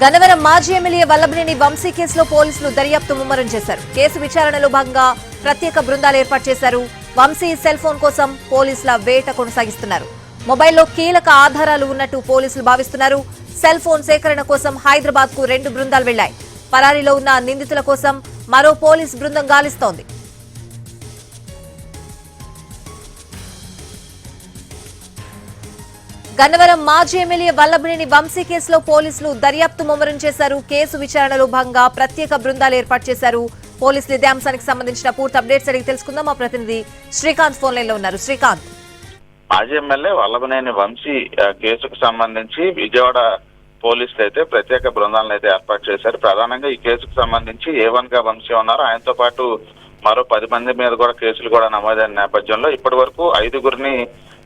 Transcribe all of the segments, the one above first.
గన్నవరం మాజీ ఎమ్మెల్యే వల్లభనేని వంశీ కేసులో పోలీసులు దర్యాప్తు ముమ్మరం చేశారు. కేసు విచారణలో భాగంగా ప్రత్యేక బృందాలు ఏర్పాటు చేశారు. వంశీ సెల్ ఫోన్ కోసం పోలీసుల వేట కొనసాగిస్తున్నారు. మొబైల్లో కీలక ఆధారాలు ఉన్నట్టు పోలీసులు భావిస్తున్నారు. సెల్ ఫోన్ సేకరణ కోసం హైదరాబాద్కు రెండు బృందాలు వెళ్ళాయి. పరారీలో ఉన్న నిందితుల కోసం మరో పోలీస్ బృందం గాలిస్తోంది. గన్నవరం మాజీ ఎమ్మెల్యే వల్లభనేని వంశీ కేసులో పోలీసులు దర్యాప్తు ముమ్మరం చేశారు. కేసు విచారణలో భాగంగా ప్రత్యేక బృందాలు ఏర్పాటు చేశారు. పోలీసులు ఇదే అంశానికి సంబంధించిన పూర్తి అప్డేట్స్ అడిగి తెలుసుకుందాం. మా ప్రతినిధి శ్రీకాంత్ ఫోన్ లైన్లో ఉన్నారు. శ్రీకాంత్. మాజీ ఎమ్మెల్యే వల్లభనేని వంశీ కేసుకు సంబంధించి విజయవాడ పోలీసులు అయితే ప్రత్యేక బృందాలను అయితే ఏర్పాటు చేశారు. ప్రధానంగా ఈ కేసుకు సంబంధించి ఏ వన్గా వంశీ ఉన్నారు. ఆయనతో పాటు మరో పది మంది మీద కూడా కేసులు కూడా నమోదైన నేపథ్యంలో ఇప్పటి వరకు ఐదుగురిని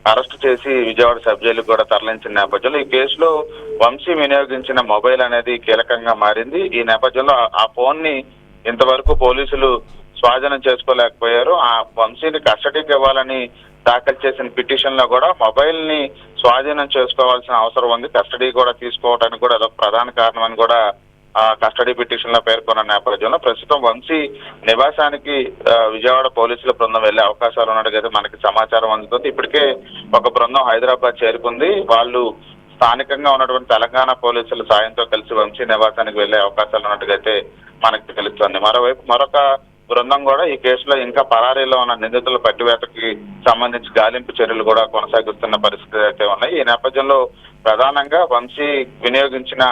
అరెస్ట్ చేసి విజయవాడ సబ్ జైలుకు కూడా తరలించిన నేపథ్యంలో ఈ కేసులో వంశీ వినియోగించిన మొబైల్ అనేది కీలకంగా మారింది. ఈ నేపథ్యంలో ఆ- ఫోన్ని ఇంతవరకు పోలీసులు స్వాధీనం చేసుకోలేకపోయారు. ఆ వంశీని కస్టడీకి ఇవ్వాలని దాఖలు చేసిన పిటిషన్లో కూడా మొబైల్ని స్వాధీనం చేసుకోవాల్సిన అవసరం ఉంది. కస్టడీ కూడా తీసుకోవడానికి కూడా అదొక ప్రధాన కారణం అని కూడా కస్టడీ పిటిషన్లో పేర్కొన్న నేపథ్యంలో ప్రస్తుతం వంశీ నివాసానికి విజయవాడ పోలీసుల బృందం వెళ్ళే అవకాశాలు ఉన్నట్టుగా మనకి సమాచారం అందుతుంది. ఇప్పటికే ఒక బృందం హైదరాబాద్ చేరుకుంది. వాళ్ళు స్థానికంగా ఉన్నటువంటి తెలంగాణ పోలీసుల సాయంతో కలిసి వంశీ నివాసానికి వెళ్ళే అవకాశాలు ఉన్నట్టుగా మనకి తెలుస్తుంది. మరోవైపు మరొక బృందం కూడా ఈ కేసులో ఇంకా పరారీలో ఉన్న నిందితుల పట్టివేతకి సంబంధించి గాలింపు చర్యలు కూడా కొనసాగిస్తున్న పరిస్థితి అయితే ఉన్నాయి. ఈ నేపథ్యంలో ప్రధానంగా వంశీ వినియోగించిన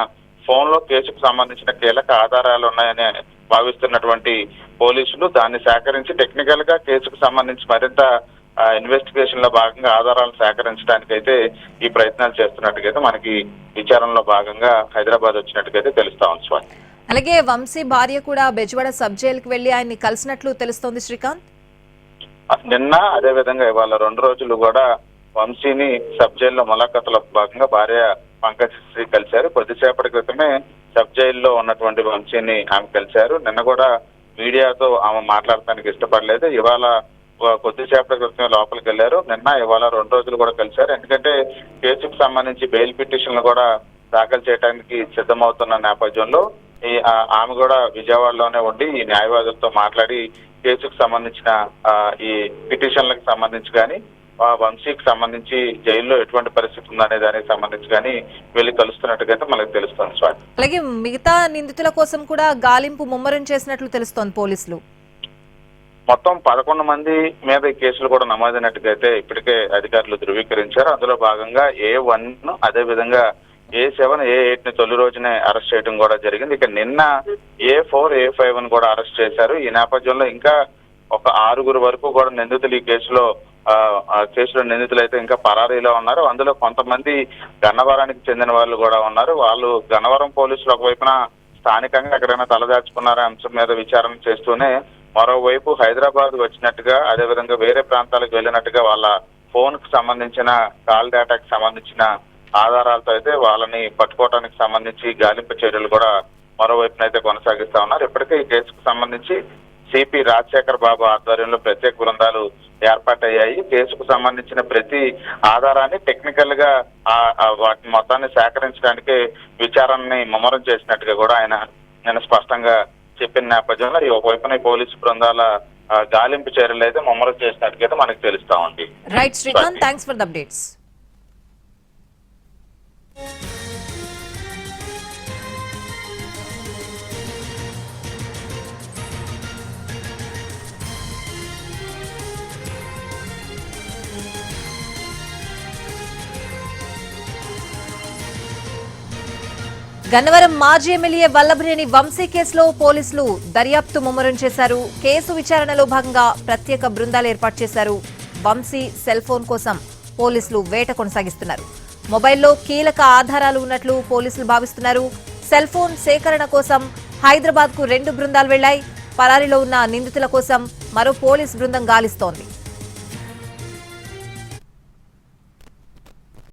ఫోన్లో కేసుకు సంబంధించిన కీలక ఆధారాలు ఉన్నాయని భావిస్తున్నటువంటి పోలీసులు దాన్ని సేకరించి టెక్నికల్గా కేసుకు సంబంధించి మరింత ఇన్వెస్టిగేషన్లో భాగంగా ఆధారాలు సేకరించడానికి అయితే ఈ ప్రయత్నాలు చేస్తున్నట్టుగైతే మనకి విచారణలో భాగంగా హైదరాబాద్ వచ్చినట్టుగైతే తెలుస్తా ఉంది స్వామి. అలాగే వంశీ భార్య కూడా బెజవాడ సబ్ జైలుకు వెళ్ళి ఆయన్ని కలిసినట్లు తెలుస్తోంది శ్రీకాంత్. నిన్న అదే విధంగా ఇవాళ రెండు రోజులు కూడా వంశీని సబ్ జైల్లో ములాఖతుల భాగంగా భార్య పంకజ్ శ్రీ కలిశారు. కొద్దిసేపటి క్రితమే సబ్ జైల్లో ఉన్నటువంటి వంశీని ఆమె కలిశారు. నిన్న కూడా మీడియాతో ఆమె మాట్లాడటానికి ఇష్టపడలేదు. ఇవాళ కొద్దిసేపటి క్రితమే లోపలికి వెళ్ళారు. నిన్న ఇవాళ రెండు రోజులు కూడా కలిశారు. ఎందుకంటే కేసుకు సంబంధించి బెయిల్ పిటిషన్లు కూడా దాఖలు చేయడానికి సిద్ధమవుతున్న నేపథ్యంలో ఈ ఆమె కూడా విజయవాడలోనే ఉండి ఈ న్యాయవాదులతో మాట్లాడి కేసుకు సంబంధించిన ఈ పిటిషన్లకు సంబంధించి కానీ వంశీకి సంబంధించి జైల్లో ఎటువంటి పరిస్థితి ఉందనే దానికి సంబంధించి కానీ వెళ్ళి కలుస్తున్నట్టుగా అయితే మనకు తెలుస్తుంది స్వాతి. అలాగే మిగతా నిందితుల కోసం కూడా గాలింపు ముమ్మరం చేసినట్లు తెలుస్తోంది పోలీసులు. మొత్తం పదకొండు మంది మీద ఈ కేసులు కూడా నమోదైనట్టుగా అయితే ఇప్పటికే అధికారులు ధృవీకరించారు. అందులో భాగంగా ఏ వన్ అదే విధంగా ఏ సెవెన్ ఏ ఎయిట్ని తొలి రోజునే అరెస్ట్ చేయడం కూడా జరిగింది. ఇక నిన్న ఏ ఫోర్ ఏ ఫైవ్ని కూడా అరెస్ట్ చేశారు. ఈ నేపథ్యంలో ఇంకా ఒక ఆరుగురు వరకు కూడా నిందితులు ఈ కేసులో కేసులో నిందితులు అయితే ఇంకా పరారీలో ఉన్నారు. అందులో కొంతమంది గన్నవరానికి చెందిన వాళ్ళు కూడా ఉన్నారు. వాళ్ళు గన్నవరం పోలీసులు ఒకవైపున స్థానికంగా ఎక్కడైనా తలదాచుకున్నారనే అంశం మీద విచారణ చేస్తూనే మరోవైపు హైదరాబాద్ వచ్చినట్టుగా అదేవిధంగా వేరే ప్రాంతాలకు వెళ్ళినట్టుగా వాళ్ళ ఫోన్కు సంబంధించిన కాల్ డేటాకి సంబంధించిన ఆధారాలతో అయితే వాళ్ళని పట్టుకోవడానికి సంబంధించి గాలింపు చర్యలు కూడా మరోవైపున అయితే కొనసాగిస్తా ఉన్నారు. ఇప్పటికే ఈ కేసుకు సంబంధించి సిపి రాజశేఖర్ బాబు ఆధ్వర్యంలో ప్రత్యేక బృందాలు ఏర్పాటయ్యాయి. కేసుకు సంబంధించిన ప్రతి ఆధారాన్ని టెక్నికల్గా వాటిని మొత్తాన్ని సేకరించడానికి విచారణని ముమ్మరం చేసినట్టుగా కూడా ఆయన నేను స్పష్టంగా చెప్పిన నేపథ్యంలో ఈ ఒకవైపున పోలీసు బృందాల గాలింపు చర్యలు అయితే ముమ్మరం చేసినట్టుగా అయితే మనకు తెలుస్తా ఉంది right Srikanth thanks for the updates Gannavaram మాజీ ఎమ్మెల్యే వల్లభనేని వంశీ కేసులో పోలీసులు దర్యాప్తు ముమ్మరం చేశారు. కేసు విచారణలో భాగంగా ప్రత్యేక బృందాలు ఏర్పాటు చేశారు. వంశీ సెల్ ఫోన్ కోసం పోలీసులు వేట కొనసాగిస్తున్నారు. మొబైల్లో కీలక ఆధారాలు ఉన్నట్లు పోలీసులు భావిస్తున్నారు. సెల్ ఫోన్ సేకరణ కోసం హైదరాబాద్కు రెండు బృందాలు వెళ్ళాయి పరారీలో ఉన్న నిందితుల కోసం మరో పోలీస్ బృందం గాలిస్తోంది.